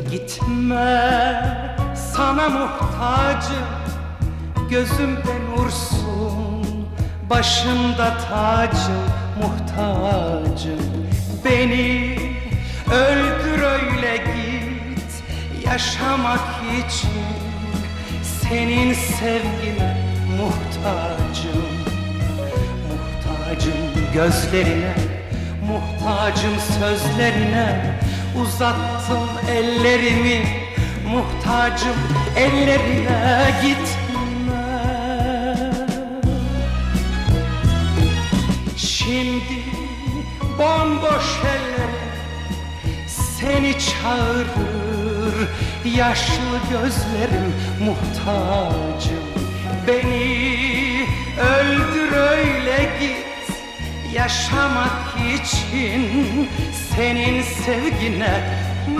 Gitme sana muhtacım. Gözümde nursun Başımda tacım Muhtacım. Beni öldür öyle git Yaşamak için Senin sevgine muhtacım. Muhtacım gözlerine Muhtacım sözlerine Uzattım ellerimi Muhtacım ellerine gitme Şimdi bomboş ellere Seni çağırır Yaşlı gözlerim muhtacım. Beni öldür öyle git Yaşamak için senin sevgine